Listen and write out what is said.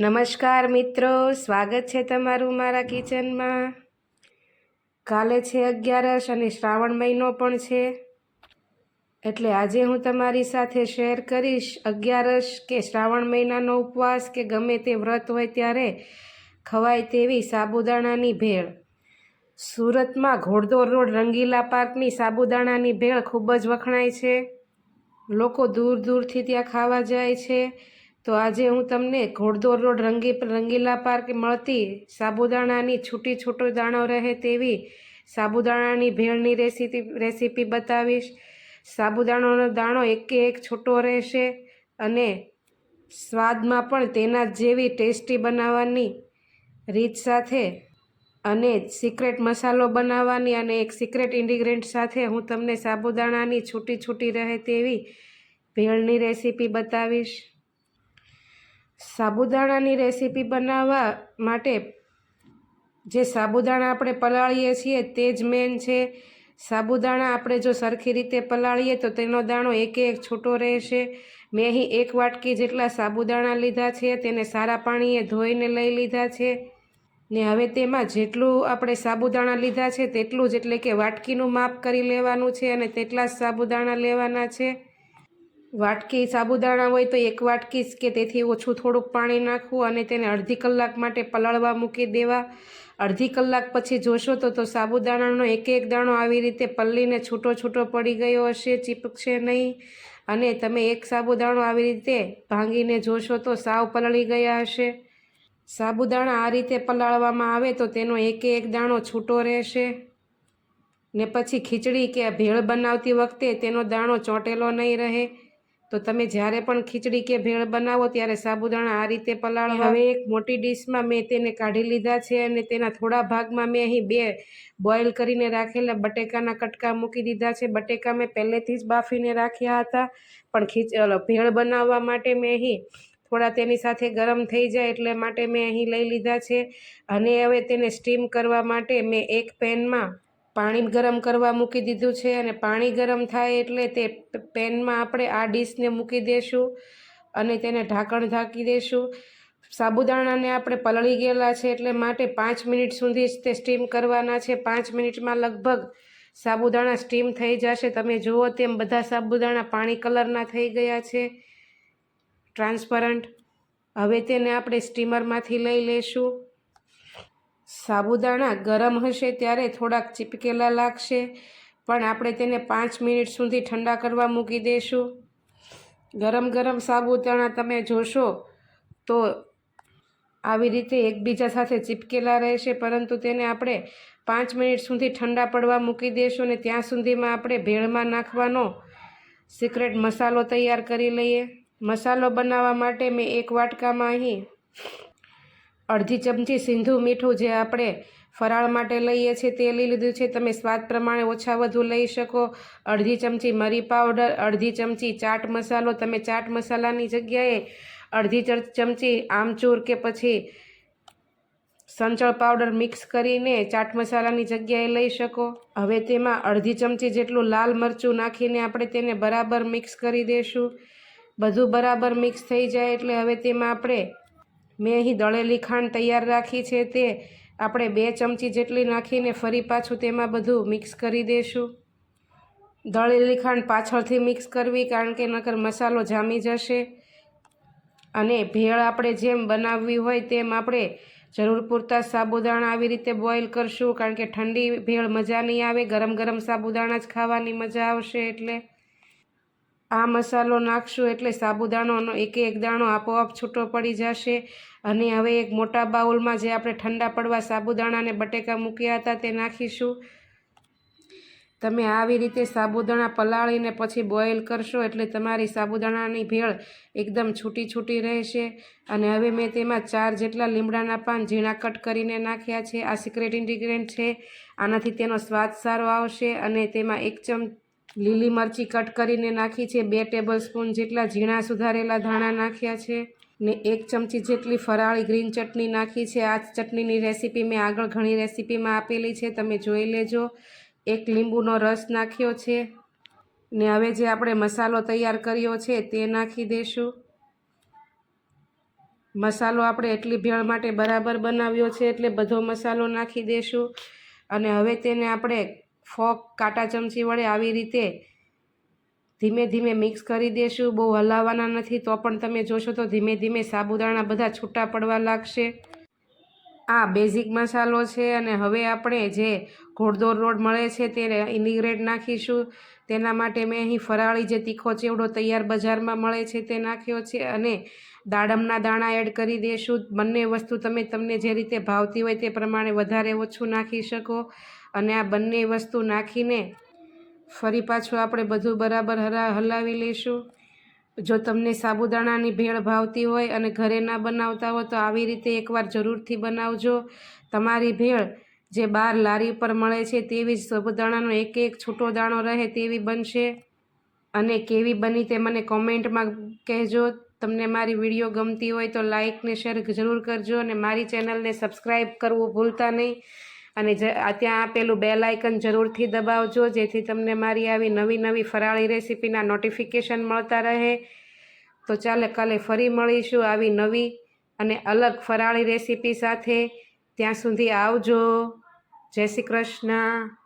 નમસ્કાર મિત્રો, સ્વાગત છે તમારું મારા કિચનમાં. કાલે છે અગિયારસ અને શ્રાવણ મહિનો પણ છે. એટલે આજે હું તમારી સાથે શેર કરીશ અગિયારસ કે શ્રાવણ મહિનાનો ઉપવાસ કે ગમે તે વ્રત હોય ત્યારે ખવાય તેવી સાબુદાણાની ભેળ. સુરતમાં ઘોડદોર રોડ રંગીલા પાર્કની સાબુદાણાની ભેળ ખૂબ જ વખણાય છે. લોકો દૂર દૂરથી ત્યાં ખાવા જાય છે. તો આજે હું તમને ઘોડદોર રોડ રંગી રંગીલા પાર્ક મળતી સાબુદાણાની છૂટી છૂટો દાણો રહે તેવી સાબુદાણાની ભેળની રેસીપી રેસીપી બતાવીશ. સાબુદાણાનો દાણો એકે એક છૂટો રહેશે અને સ્વાદમાં પણ તેના જેવી ટેસ્ટી બનાવવાની રીત સાથે અને સિક્રેટ મસાલો બનાવવાની અને એક સિક્રેટ ઇન્ડિગ્રેન્ટ સાથે હું તમને સાબુદાણાની છૂટી છૂટી રહે તેવી ભેળની રેસીપી બતાવીશ. સાબુદાણાની રેસીપી બનાવવા માટે જે સાબુદાણા આપણે પલાળીએ છીએ તે જ મેન છે. સાબુદાણા આપણે જો સરખી રીતે પલાળીએ તો તેનો દાણો એકે એક છૂટો રહેશે. મેં અહીં એક વાટકી જેટલા સાબુદાણા લીધા છે, તેને સારા પાણીએ ધોઈને લઈ લીધા છે. ને હવે તેમાં જેટલું આપણે સાબુદાણા લીધા છે, તેટલું જ એટલે કે વાટકીનું માપ કરી લેવાનું છે અને તેટલા જ સાબુદાણા લેવાના છે. વાટકી સાબુદાણા હોય તો એક વાટકી કે તેથી ઓછું થોડુંક પાણી નાખવું અને તેને અડધી કલાક માટે પલાળવા મૂકી દેવા. અડધી કલાક પછી જોશો તો તો સાબુદાણાનો એક એક દાણો આવી રીતે પલ્લીને છૂટો છૂટો પડી ગયો હશે, ચીપકશે નહીં. અને તમે એક સાબુદાણો આવી રીતે ભાંગીને જોશો તો સાવ પલળી ગયા હશે. સાબુદાણા આ રીતે પલાળવામાં આવે તો તેનો એક એક દાણો છૂટો રહેશે. ને પછી ખીચડી કે ભેળ બનાવતી વખતે તેનો દાણો ચોંટેલો નહીં રહે. તો તમે જ્યારે પણ ખીચડી કે ભેળ બનાવો ત્યારે સાબુદાણા આ રીતે પલાળો. હવે એક મોટી ડીશમાં મેં તેને કાઢી લીધા છે અને તેના થોડા ભાગમાં મેં અહીં બે બોઇલ કરીને રાખેલા બટેકાના કટકા મૂકી દીધા છે. બટેકા મેં પહેલેથી જ બાફીને રાખ્યા હતા પણ ખીચ ભેળ બનાવવા માટે મેં અહીં થોડા તેની સાથે ગરમ થઈ જાય એટલે માટે મેં અહીં લઈ લીધા છે. અને હવે તેને સ્ટીમ કરવા માટે મેં એક પેનમાં પાણી ગરમ કરવા મૂકી દીધું છે અને પાણી ગરમ થાય એટલે તે પેનમાં આપણે આ ડીશને મૂકી દઈશું અને તેને ઢાંકણ ઢાંકી દઈશું સાબુદાણાને આપણે પલળી ગયેલા છે એટલે માટે પાંચ મિનિટ સુધી જ તે સ્ટીમ કરવાના છે. પાંચ મિનિટમાં લગભગ સાબુદાણા સ્ટીમ થઈ જશે. તમે જુઓ તેમ બધા સાબુદાણા પાણી કલરના થઈ ગયા છે. ટ્રાન્સપરન્ટ. હવે તેને આપણે સ્ટીમરમાંથી લઈ લઈશું સાબુદાણા ગરમ હશે ત્યારે થોડાક ચીપકેલા લાગશે. પણ આપણે તેને પાંચ મિનિટ સુધી ઠંડા કરવા મૂકી દઈશું ગરમ ગરમ સાબુદાણા તમે જોશો તો આવી રીતે એકબીજા સાથે ચીપકેલા રહેશે. પરંતુ તેને આપણે પાંચ મિનિટ સુધી ઠંડા પડવા મૂકી દઈશું અને ત્યાં સુધીમાં આપણે ભેળમાં નાખવાનો સિક્રેટ મસાલો તૈયાર કરી લઈએ. મસાલો બનાવવા માટે મેં એક વાટકામાં અહીં અડધી ચમચી સિંધુ મીઠું જે આપણે ફરાળ માટે લઈએ છીએ તે લઈ લીધું છે. તમે સ્વાદ પ્રમાણે ઓછા વધુ લઈ શકો. અડધી ચમચી મરી પાવડર, અડધી ચમચી ચાટ મસાલો. તમે ચાટ મસાલાની જગ્યાએ અડધી ચમચી આમચૂર કે પછી સંચળ પાવડર મિક્સ કરીને ચાટ મસાલાની જગ્યાએ લઈ શકો. હવે તેમાં અડધી ચમચી જેટલું લાલ મરચું નાખીને આપણે તેને બરાબર મિક્સ કરી દઈશું બધું બરાબર મિક્સ થઈ જાય એટલે હવે તેમાં આપણે મેં અહીં દળેલી ખાંડ તૈયાર રાખી છે તે આપણે બે ચમચી જેટલી નાખીને ફરી પાછું તેમાં બધું મિક્સ કરી દઈશું દળેલી ખાંડ પાછળથી મિક્સ કરવી કારણ કે નકર મસાલો જામી જશે. અને ભેળ આપણે જેમ બનાવવી હોય તેમ આપણે જરૂર પૂરતા સાબુદાણા આવી રીતે બોઇલ કરશું કારણ કે ઠંડી ભેળ મજા નહીં આવે. ગરમ ગરમ સાબુદાણા જ ખાવાની મજા આવશે એટલે. આ મસાલો નાખશું એટલે સાબુદાણાનો એકે એક દાણો આપોઆપ છૂટો પડી જશે. અને હવે એક મોટા બાઉલમાં જે આપણે ઠંડા પડવા સાબુદાણાને બટેકા મૂક્યા હતા તે નાખીશું. તમે આવી રીતે સાબુદાણા પલાળીને પછી બોઇલ કરશો એટલે તમારી સાબુદાણાની ભેળ એકદમ છૂટી છૂટી રહેશે. અને હવે મેં તેમાં ચાર જેટલા લીમડાના પાન ઝીણા કટ કરીને નાખ્યા છે. આ સિક્રેટ ઇન્ડિગ્રેન્ટ છે. આનાથી તેનો સ્વાદ સારો આવશે અને તેમાં એક ચમ લીલી મરચી કટ કરીને નાખી છે. બે ટેબલ સ્પૂન જેટલા ઝીણા સુધારેલા ધાણા નાખ્યા છે ને એક ચમચી જેટલી ફરાળી ગ્રીન ચટણી નાખી છે. આ ચટણીની રેસીપી મેં આગળ ઘણી રેસીપીમાં આપેલી છે. તમે જોઈ લેજો. એક લીંબુનો રસ નાખ્યો છે ને હવે જે આપણે મસાલો તૈયાર કર્યો છે તે નાખી દઈશું મસાલો આપણે એટલી ભેળ માટે બરાબર બનાવ્યો છે એટલે બધો મસાલો નાખી દઈશું અને હવે તેને આપણે ફોક કાંટા ચમચી વડે આવી રીતે ધીમે ધીમે મિક્સ કરી દઈશું બહુ હલાવવાના નથી તો પણ તમે જોશો તો ધીમે ધીમે સાબુદાણા બધા છૂટા પડવા લાગશે. આ બેઝિક મસાલો છે અને હવે આપણે જે ઘોડદોર રોડ મળે છે તે ઇન્ડિગ્રેટ નાખીશું. તેના માટે મેં અહીં ફરાળી જે તીખો ચેવડો તૈયાર બજારમાં મળે છે તે નાખ્યો છે અને દાડમના દાણા એડ કરી દઈશું બંને વસ્તુ તમે તમને જે રીતે ભાવતી હોય તે પ્રમાણે વધારે ઓછું નાખી શકો. અને આ બંને વસ્તુ નાખીને ફરી પાછું આપણે બધું બરાબર હરા હલાવી લઈશું. જો તમને સાબુદાણાની ભેળ ભાવતી હોય અને ઘરે ના બનાવતા હોય તો આવી રીતે એકવાર જરૂરથી બનાવજો. તમારી ભેળ જે બહાર લારી પર મળે છે તેવી જ સાબુદાણાનો એક એક છૂટો દાણો રહે તેવી બનશે. અને કેવી બની તે મને કોમેન્ટમાં કહેજો. તમને મારી વીડિયો ગમતી હોય તો લાઇક ને શેર જરૂર કરજો અને મારી ચેનલને સબસ્ક્રાઈબ કરવું ભૂલતા નહીં. અને ત્યાં આપેલું બેલ આઇકન જરૂરથી દબાવજો, જેથી તમને મારી આવી નવી નવી ફરાળી રેસીપીના નોટિફિકેશન મળતા રહે. તો ચાલે કાલે ફરી મળીશું આવી નવી અને અલગ ફરાળી રેસીપી સાથે. ત્યાં સુધી આવજો. જય શ્રી કૃષ્ણ.